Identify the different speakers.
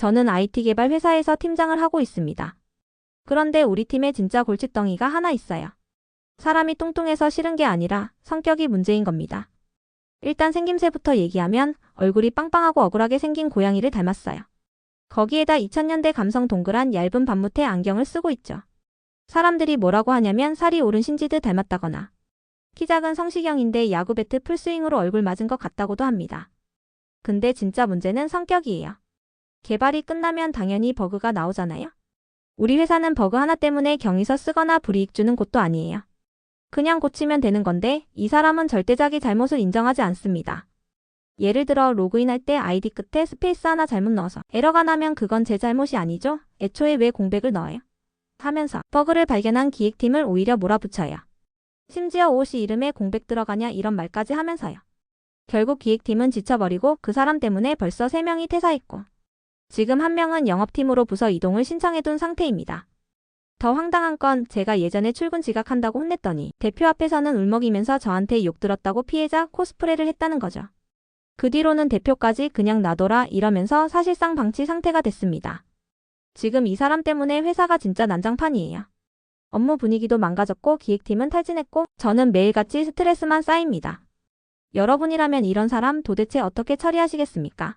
Speaker 1: 저는 IT 개발 회사에서 팀장을 하고 있습니다. 그런데 우리 팀에 진짜 골칫덩이가 하나 있어요. 사람이 뚱뚱해서 싫은 게 아니라 성격이 문제인 겁니다. 일단 생김새부터 얘기하면 얼굴이 빵빵하고 억울하게 생긴 고양이를 닮았어요. 거기에다 2000년대 감성 동그란 얇은 반무태 안경을 쓰고 있죠. 사람들이 뭐라고 하냐면 살이 오른 신지드 닮았다거나 키 작은 성시경인데 야구 배트 풀스윙으로 얼굴 맞은 것 같다고도 합니다. 근데 진짜 문제는 성격이에요. 개발이 끝나면 당연히 버그가 나오잖아요. 우리 회사는 버그 하나 때문에 경위서 쓰거나 불이익 주는 곳도 아니에요. 그냥 고치면 되는 건데 이 사람은 절대 자기 잘못을 인정하지 않습니다. 예를 들어 로그인할 때 아이디 끝에 스페이스 하나 잘못 넣어서 에러가 나면 그건 제 잘못이 아니죠? 애초에 왜 공백을 넣어요? 하면서 버그를 발견한 기획팀을 오히려 몰아붙여요. 심지어 옷이 이름에 공백 들어가냐 이런 말까지 하면서요. 결국 기획팀은 지쳐버리고 그 사람 때문에 벌써 3명이 퇴사했고 지금 한 명은 영업팀으로 부서 이동을 신청해둔 상태입니다. 더 황당한 건 제가 예전에 출근 지각한다고 혼냈더니 대표 앞에서는 울먹이면서 저한테 욕 들었다고 피해자 코스프레를 했다는 거죠. 그 뒤로는 대표까지 그냥 놔둬라 이러면서 사실상 방치 상태가 됐습니다. 지금 이 사람 때문에 회사가 진짜 난장판이에요. 업무 분위기도 망가졌고 기획팀은 탈진했고 저는 매일같이 스트레스만 쌓입니다. 여러분이라면 이런 사람 도대체 어떻게 처리하시겠습니까?